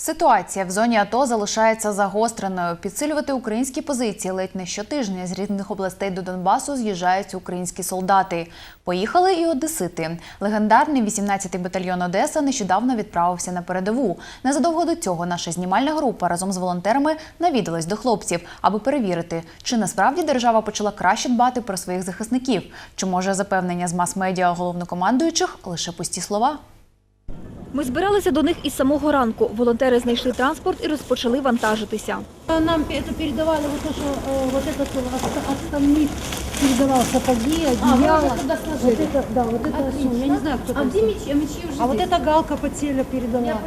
Ситуація в зоні АТО залишається загостреною. Підсилювати українські позиції ледь не щотижня з різних областей до Донбасу з'їжджаються українські солдати. Поїхали і одесити. Легендарний 18-й батальйон Одеса нещодавно відправився на передову. Незадовго до цього наша знімальна група разом з волонтерами навідалась до хлопців, аби перевірити, чи насправді держава почала краще дбати про своїх захисників, чи може запевнення з мас-медіа головнокомандуючих лише пусті слова. Ми збиралися до них із самого ранку. Волонтери знайшли транспорт і розпочали вантажитися. Нам это передавали вот то, что э, вот этот э, отставник передавал сапоги, одеяло. вы туда сложили? вот это, да, вот это Отлично. всё. Я не знаю, кто А там. где мечи? А мечи уже А вот здесь. эта галка потеля передала.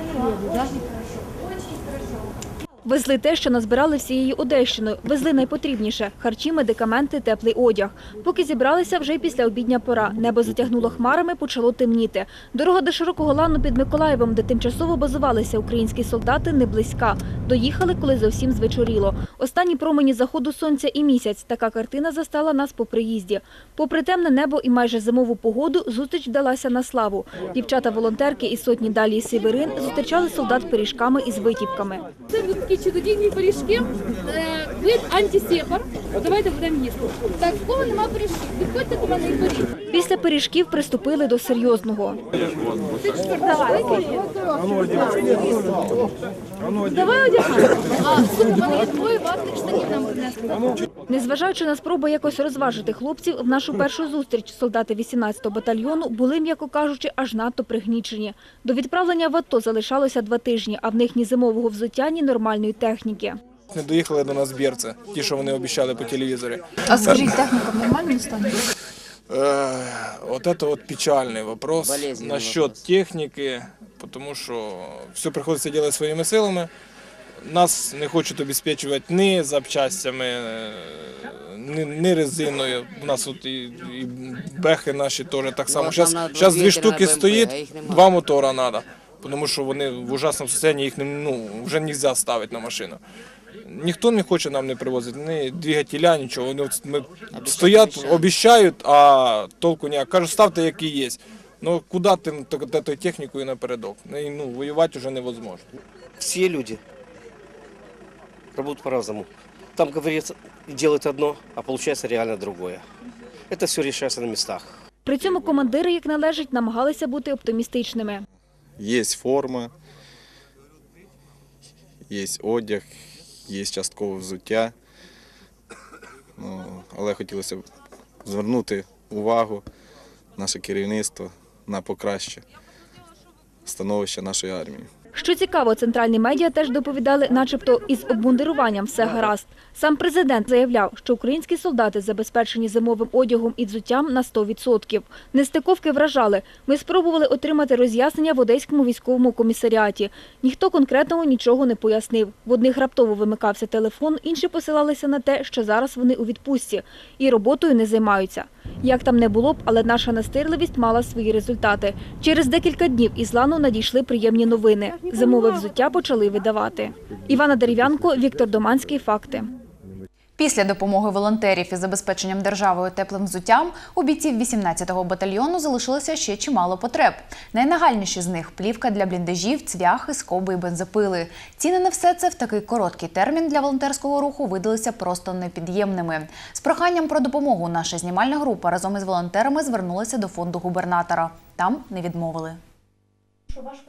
Везли те, що назбирали всією Одещиною. Везли найпотрібніше – харчі, медикаменти, теплий одяг. Поки зібралися, вже й після обідня пора. Небо затягнуло хмарами, почало темніти. Дорога до Широкого Лану під Миколаєвом, де тимчасово базувалися українські солдати, не близька. Доїхали, коли зовсім звечоріло. Останні промені заходу сонця і місяць. Така картина застала нас по приїзді. Попри темне небо і майже зимову погоду, зустріч вдалася на славу. Дівчата-волонтерки із сотні далі із Северин зустрічали солдат пиріжками із витівками. Такі чудодійні пиріжки. вид Ви антисепар. Давайте будемо їсти. Так, в кого нема пиріжків? Підходьте до мене і пиріг. Після пиріжків приступили до серйозного. Давай одягаємо. А, слухай, в мене є двоє ватних штанів нам принесли. Незважаючи на спробу якось розважити хлопців, в нашу першу зустріч солдати 18-го батальйону були, м'яко кажучи, аж надто пригнічені. До відправлення в АТО залишалося два тижні, а в них ні зимового взуття, ні нормальної техніки. Не доїхали до нас бірці, ті, що вони обіцяли по телевізорі. А скажіть, техніка в нормальному стані? Е, от це от печальний вопрос насчет техніки, тому що все приходиться робити своїми силами. Нас не хочуть обезпечувати ні запчастями, е, ні, ні резиною. У нас от і, і бехи наші теж так само. Зараз, дві штуки стоїть, два мотора треба. Тому що вони в ужасному стані, їх не, ну, вже не можна ставити на машину. Ніхто не хоче нам не привозити, ні двигателя, нічого. Вони от ми стоять, обіцяють, а толку ніяк. Кажуть, ставте, які є. Ну куди ти той технікою напередок? Ну, Ну, воювати вже невозможно. все люди работают по-разному. Там говорится, делают одно, а получается реально другое. Это все решается на местах. При цьому командири, як належить, намагалися бути оптимістичними. Є форма, є одяг, є часткове взуття. Ну, але хотілося б звернути увагу наше керівництво на покраще становище нашої армії. Що цікаво, центральні медіа теж доповідали, начебто із обмундируванням все гаразд. Сам президент заявляв, що українські солдати забезпечені зимовим одягом і взуттям на 100%. Нестиковки вражали. Ми спробували отримати роз'яснення в Одеському військовому комісаріаті. Ніхто конкретного нічого не пояснив. В одних раптово вимикався телефон, інші посилалися на те, що зараз вони у відпустці і роботою не займаються. Як там не було б, але наша настирливість мала свої результати. Через декілька днів із лану надійшли приємні новини. Зимове взуття почали видавати. Івана Дерев'янко, Віктор Доманський. Факти. Після допомоги волонтерів із забезпеченням державою теплим взуттям у бійців 18-го батальйону залишилося ще чимало потреб. Найнагальніші з них плівка для бліндажів, цвяхи, скоби і бензопили. Ціни на все це в такий короткий термін для волонтерського руху видалися просто непід'ємними. З проханням про допомогу наша знімальна група разом із волонтерами звернулася до фонду губернатора. Там не відмовили.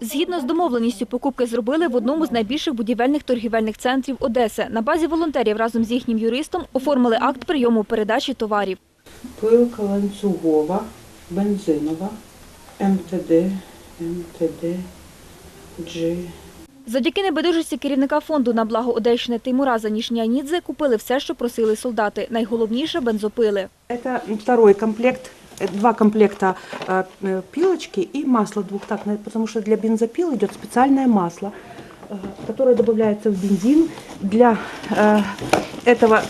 Згідно з домовленістю, покупки зробили в одному з найбільших будівельних торгівельних центрів Одеси. На базі волонтерів разом з їхнім юристом оформили акт прийому передачі товарів. Пилка ланцюгова, бензинова, МТД, МТД, G. Завдяки небайдужості керівника фонду на благо Одещини Тимура Занішнянідзе купили все, що просили солдати. Найголовніше – бензопили. Это второй комплект, два комплекта э, э, пилочки и масло двухтактное, потому что для бензопил идет специальное масло, э, которое добавляется в бензин. Для этого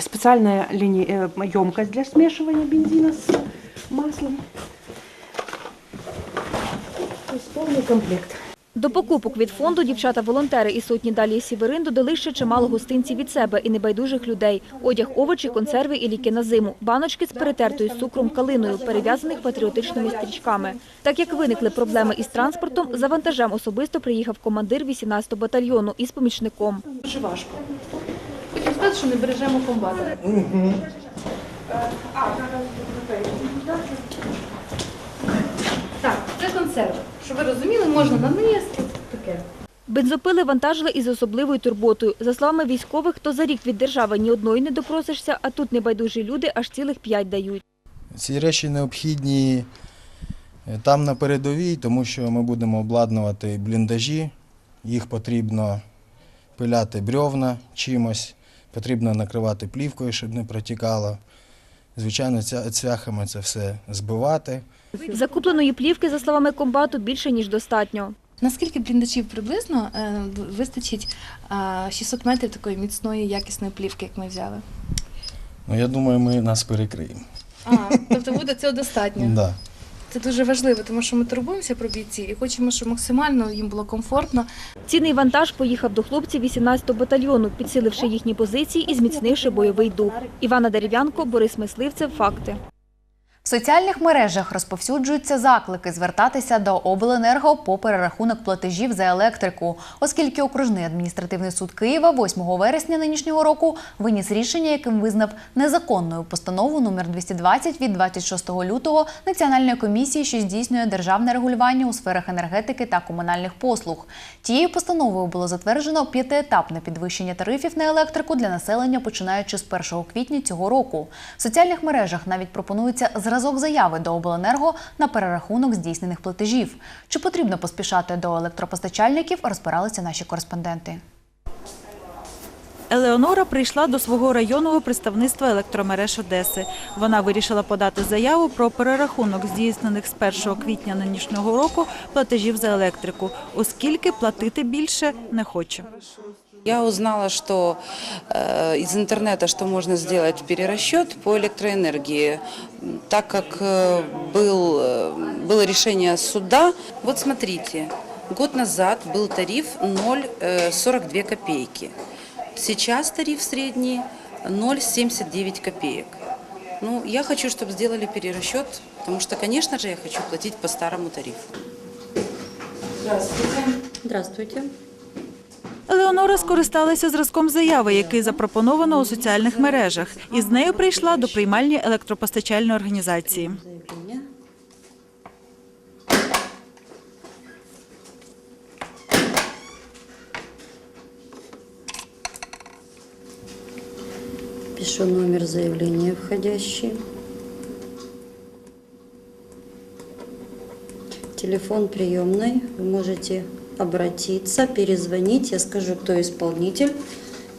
специальная лини- э, емкость для смешивания бензина с маслом. То есть полный комплект. До покупок від фонду дівчата-волонтери і сотні далі Сіверин додали ще чимало гостинців від себе і небайдужих людей. Одяг, овочі, консерви і ліки на зиму. Баночки з перетертою з цукром калиною, перев'язаних патріотичними стрічками. Так як виникли проблеми із транспортом, за вантажем особисто приїхав командир 18-го батальйону із помічником. Дуже важко. Хочу сказати, що не бережемо комбата. Так, це консерви. Щоб ви розуміли, можна нанести таке. Бензопили вантажили із особливою турботою. За словами військових, то за рік від держави ні одної не допросишся, а тут небайдужі люди аж цілих п'ять дають. Ці речі необхідні е, там на передовій, тому що ми будемо обладнувати бліндажі, їх потрібно пиляти брьовна чимось, потрібно накривати плівкою, щоб не протікало. Звичайно, цвяхами це все збивати. Закупленої плівки, за словами комбату, більше ніж достатньо. Наскільки бліндажів приблизно е, вистачить е, 600 метрів такої міцної, якісної плівки, як ми взяли? Ну, я думаю, ми нас перекриємо. А, тобто буде цього достатньо. Да. Це дуже важливо, тому що ми турбуємося про бійців і хочемо, щоб максимально їм було комфортно. Цінний вантаж поїхав до хлопців 18-го батальйону, підсиливши їхні позиції і зміцнивши бойовий дух. Івана Дерев'янко, Борис Мисливцев. Факти. Соціальних мережах розповсюджуються заклики звертатися до обленерго по перерахунок платежів за електрику, оскільки окружний адміністративний суд Києва 8 вересня нинішнього року виніс рішення, яким визнав незаконною постанову номер 220 від 26 лютого Національної комісії, що здійснює державне регулювання у сферах енергетики та комунальних послуг. Тією постановою було затверджено п'ятиетапне підвищення тарифів на електрику для населення, починаючи з 1 квітня цього року. В соціальних мережах навіть пропонується зразок заяви до обленерго на перерахунок здійснених платежів. Чи потрібно поспішати до електропостачальників, розбиралися наші кореспонденти. Елеонора прийшла до свого районного представництва електромереж Одеси. Вона вирішила подати заяву про перерахунок здійснених з 1 квітня нинішнього року платежів за електрику, оскільки платити більше не хоче. Я узнала, что э, из интернета, что можно сделать перерасчет по электроэнергии, так как э, был, э, было решение суда. Вот смотрите, год назад был тариф 0,42 копейки. Сейчас тариф средний 0,79 копеек. Ну, я хочу, чтобы сделали перерасчет, потому что, конечно же, я хочу платить по старому тарифу. Здравствуйте. Здравствуйте. Елеонора скористалася зразком заяви, який запропоновано у соціальних мережах, і з нею прийшла до приймальні електропостачальної організації. Пишу номер заявления входящий. Телефон приемной. Вы можете обратиться, перезвонить. Я скажу, кто исполнитель,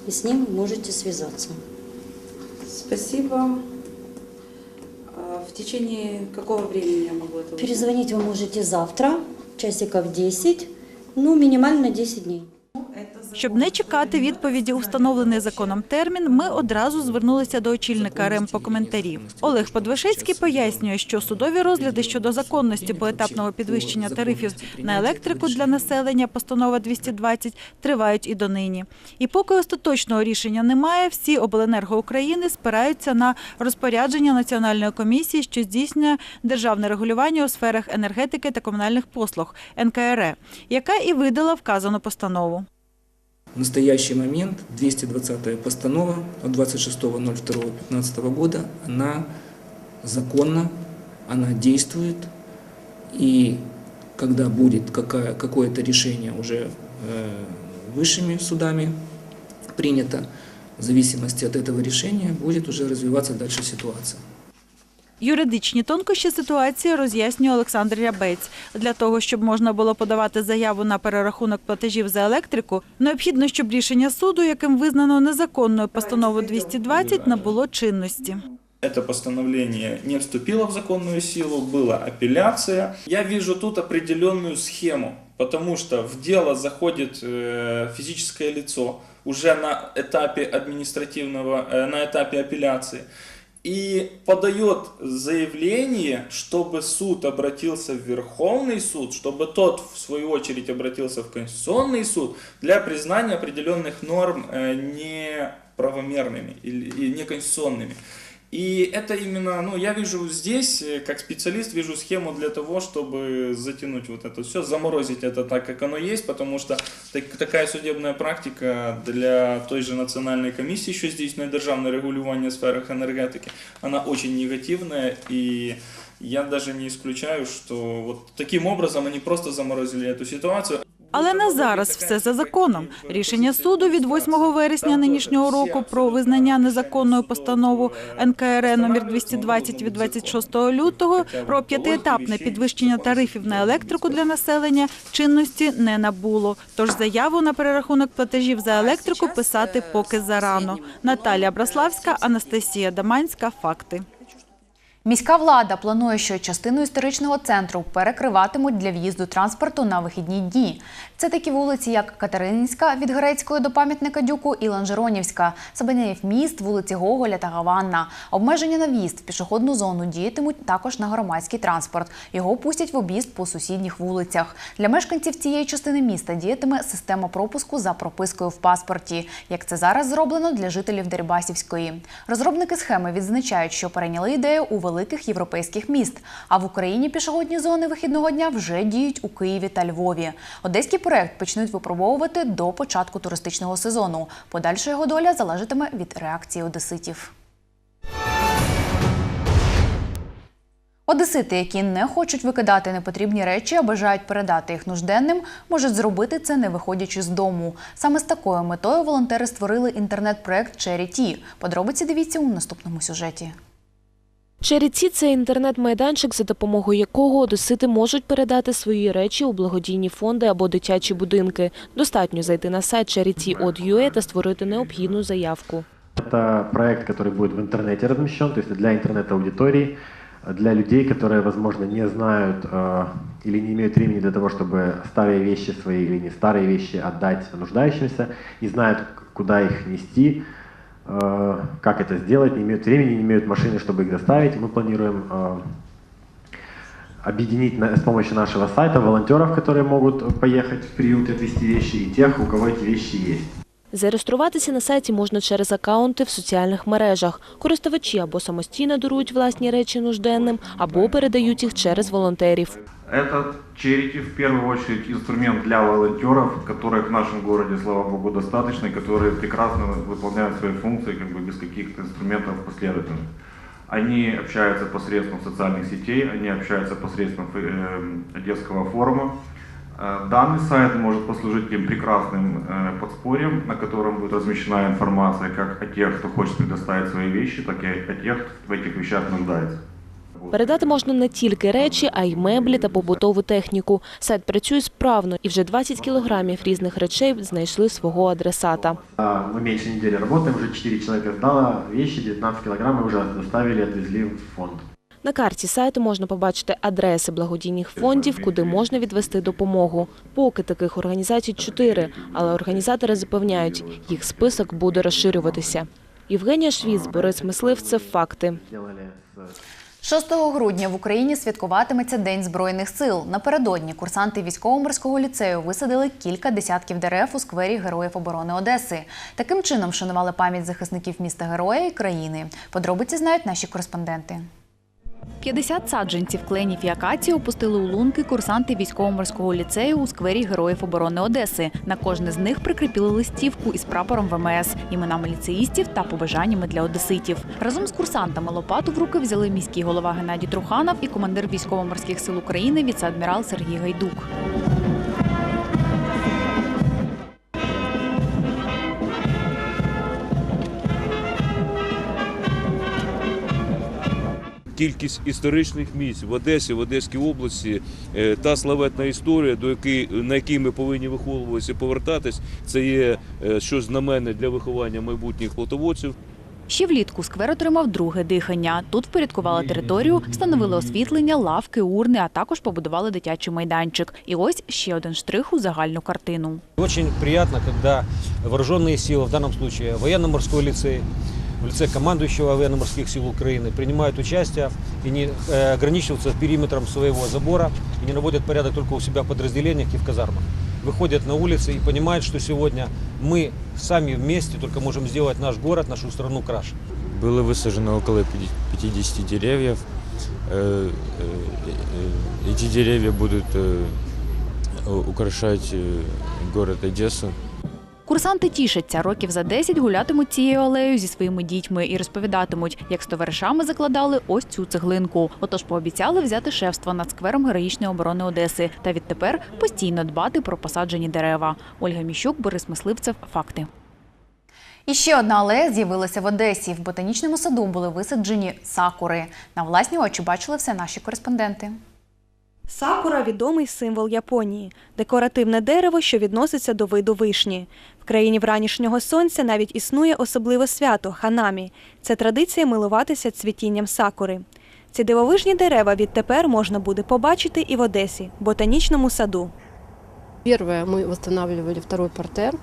и с ним можете связаться. Спасибо. А В течение какого времени я могу это Перезвонить вы можете завтра, часиков 10, ну, минимально 10 дней. Щоб не чекати відповіді у встановлений законом термін, ми одразу звернулися до очільника РЕМ по коментарі. Олег Подвишецький пояснює, що судові розгляди щодо законності поетапного підвищення тарифів на електрику для населення, постанова 220, тривають і донині. І поки остаточного рішення немає, всі обленерго України спираються на розпорядження Національної комісії, що здійснює державне регулювання у сферах енергетики та комунальних послуг НКРЕ, яка і видала вказану постанову. В настоящий момент 220 постанова от 26.02.15 года, она законна, она действует, и когда будет какое-то решение уже э, высшими судами принято, в зависимости от этого решения будет уже развиваться дальше ситуация. Юридичні тонкощі ситуації роз'яснює Олександр Рябець. Для того, щоб можна було подавати заяву на перерахунок платежів за електрику, необхідно, щоб рішення суду, яким визнано незаконною постанову 220, набуло чинності. Это постановление не вступило в законную силу, была апелляция. Я вижу тут определенную схему, потому что в дело заходит э, физическое лицо уже на этапе административного, э, на этапе апелляции. И подает заявление, чтобы суд обратился в Верховный суд, чтобы тот, в свою очередь, обратился в Конституционный суд для признания определенных норм э, неправомерными или неконституционными. И это именно, ну, я вижу здесь, э, как специалист, вижу схему для того, чтобы затянуть вот это все, заморозить это так, как оно есть, потому что так- такая судебная практика для той же национальной комиссии, еще здесь на державное регулирование в сферах энергетики, она очень негативная, и я даже не исключаю, что вот таким образом они просто заморозили эту ситуацию. Але не зараз все за законом. Рішення суду від 8 вересня нинішнього року про визнання незаконною постанову НКРЕ номер 220 від 26 лютого про п'ятиетапне підвищення тарифів на електрику для населення чинності не набуло. Тож заяву на перерахунок платежів за електрику писати поки зарано. Наталія Браславська, Анастасія Даманська. Факти. Міська влада планує, що частину історичного центру перекриватимуть для в'їзду транспорту на вихідні дні. Це такі вулиці, як Катерининська від Грецької до пам'ятника Дюку і Ланжеронівська, Сабанеїв міст, вулиці Гоголя та Гаванна. Обмеження на в'їзд в пішохідну зону діятимуть також на громадський транспорт. Його пустять в об'їзд по сусідніх вулицях. Для мешканців цієї частини міста діятиме система пропуску за пропискою в паспорті, як це зараз зроблено для жителів Дерибасівської. Розробники схеми відзначають, що перейняли ідею у великих європейських міст. А в Україні пішохідні зони вихідного дня вже діють у Києві та Львові. Одеський проект почнуть випробовувати до початку туристичного сезону. Подальша його доля залежатиме від реакції одеситів. Одесити, які не хочуть викидати непотрібні речі, а бажають передати їх нужденним, можуть зробити це не виходячи з дому. Саме з такою метою волонтери створили інтернет-проект Charity. Подробиці дивіться у наступному сюжеті. Череці це інтернет-майданчик, за допомогою якого одесити можуть передати свої речі у благодійні фонди або дитячі будинки. Достатньо зайти на сайт charity.od.ua та створити необхідну заявку. Это проект, который будет в интернете размещен, то есть для интернет-аудитории, для людей, которые, возможно, не знают э, или не имеют времени для того, чтобы старые вещи свои или не старые вещи отдать нуждающимся, не знают, к- куда их нести, э, как это сделать, не имеют времени, не имеют машины, чтобы их доставить. Мы планируем э, объединить на- с помощью нашего сайта волонтеров, которые могут поехать в приют и отвезти вещи, и тех, у кого эти вещи есть. Зареєструватися на сайті можна через акаунти в соціальних мережах. Користувачі або самостійно дарують власні речі нужденним, або передають їх через волонтерів. Этот Charity в первую очередь инструмент для волонтеров, которых в нашем городе, слава богу, достаточно, которые прекрасно выполняют свои функции как бы без каких-то инструментов последовательных. Они общаются посредством социальных сетей, они общаются посредством э, Одесского форума. Э, Данный сайт может послужить им прекрасным э, подспорьем, на котором будет размещена информация как о тех, кто хочет предоставить свои вещи, так и о тех, кто в этих вещах нуждается. Передати можна не тільки речі, а й меблі та побутову техніку. Сайт працює справно, і вже 20 кілограмів різних речей знайшли свого адресата. Мы меньше недели работаем, уже 4 человека сдало вещи, 19 килограмм мы уже доставили, отвезли в фонд. На карті сайту можна побачити адреси благодійних фондів, куди можна відвести допомогу. Поки таких організацій чотири, але організатори запевняють, їх список буде розширюватися. Євгенія Швіц, Борис Мисливцев. Факти. Делали 6 грудня в Україні святкуватиметься День Збройних сил. Напередодні курсанти військово-морського ліцею висадили кілька десятків дерев у сквері Героїв оборони Одеси. Таким чином вшанували пам'ять захисників міста Героя і країни. Подробиці знають наші кореспонденти. 50 саджанців кленів і акації опустили у лунки курсанти військово-морського ліцею у сквері Героїв оборони Одеси. На кожне з них прикріпили листівку із прапором ВМС, іменами ліцеїстів та побажаннями для одеситів. Разом з курсантами лопату в руки взяли міський голова Геннадій Труханов і командир військово-морських сил України віце-адмірал Сергій Гайдук. Кількість історичних місць в Одесі, в Одеській області, е, та славетна історія, до якої на якій ми повинні виховуватися, і повертатись, це є е, щось знаменне для виховання майбутніх полководців. Ще влітку сквер отримав друге дихання. Тут впорядкували територію, встановили освітлення, лавки, урни, а також побудували дитячий майданчик. І ось ще один штрих у загальну картину. Очень приятно, когда вооруженные силы, в данном случае военно-морской лицей, в лице командующего военно-морских сил Украины принимают участие и не э, ограничиваются периметром своего забора и не наводят порядок только у себя в подразделениях и в казармах. Выходят на улицы и понимают, что сегодня мы сами вместе только можем сделать наш город, нашу страну краше. Было высажено около 50 деревьев. Э, э, э, Эти деревья будут э, украшать э, город Одессу. Курсанти тішаться, років за 10 гулятимуть цією алеєю зі своїми дітьми і розповідатимуть, як з товаришами закладали ось цю цеглинку. Отож пообіцяли взяти шефство над сквером героїчної оборони Одеси та відтепер постійно дбати про посаджені дерева. Ольга Міщук, Борис Мисливцев. Факти. І ще одна алея з'явилася в Одесі. В ботанічному саду були висаджені сакури. На власні очі бачили все наші кореспонденти. Сакура – відомий символ Японії – декоративне дерево, що відноситься до виду вишні. В країні вранішнього сонця навіть існує особливе свято – ханамі. Це традиція милуватися цвітінням сакури. Ці дивовижні дерева відтепер можна буде побачити і в Одесі – ботанічному саду. Первое мы восстанавливали второй портер,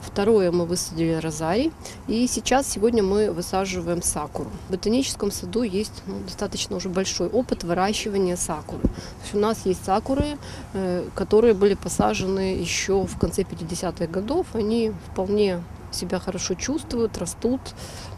второе мы высадили розарий, и сейчас сегодня мы высаживаем сакуру. В ботаническом саду есть ну, достаточно уже большой опыт выращивания сакуры. То есть у нас есть сакуры, э, которые были посажены еще в конце 50-х годов. Они вполне себя хорошо чувствуют, растут, м,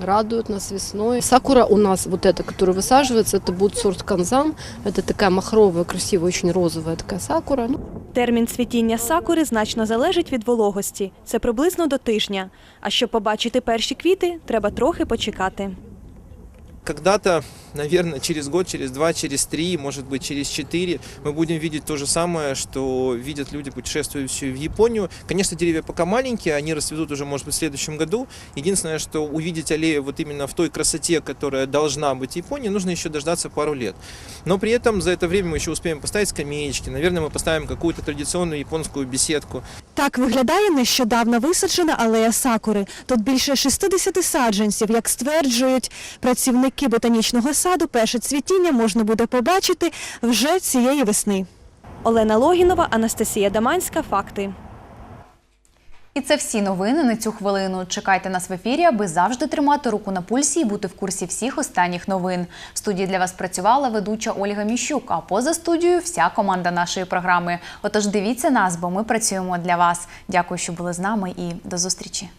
радуют нас весной. Сакура у нас вот эта, которая высаживается, это будет сорт канзам. Это такая махровая, красивая, очень розовая такая сакура. Ну, Термін цвітіння сакури значно залежить від вологості – це приблизно до тижня. А щоб побачити перші квіти, треба трохи почекати. Когда-то, наверное, через год, через два, через три, может быть, через четыре мы будем видеть то же самое, что видят люди, путешествующие в Японию. Конечно, деревья пока маленькие, они расцветут уже, может быть, в следующем году. Единственное, что увидеть аллею вот именно в той красоте, которая должна быть в Японии, нужно еще дождаться пару лет. Но при этом за это время мы еще успеем поставить скамеечки, наверное, мы поставим какую-то традиционную японскую беседку. Так виглядає нещодавно висаджена алея сакури. Тут більше 60 саджанців. Як стверджують працівники ботанічного саду, перше цвітіння можна буде побачити вже цієї весни. Олена Логінова, Анастасія Даманська. Факти. І це всі новини на цю хвилину. Чекайте нас в ефірі, аби завжди тримати руку на пульсі і бути в курсі всіх останніх новин. В студії для вас працювала ведуча Ольга Міщук. А поза студією вся команда нашої програми. Отож, дивіться нас, бо ми працюємо для вас. Дякую, що були з нами, і до зустрічі.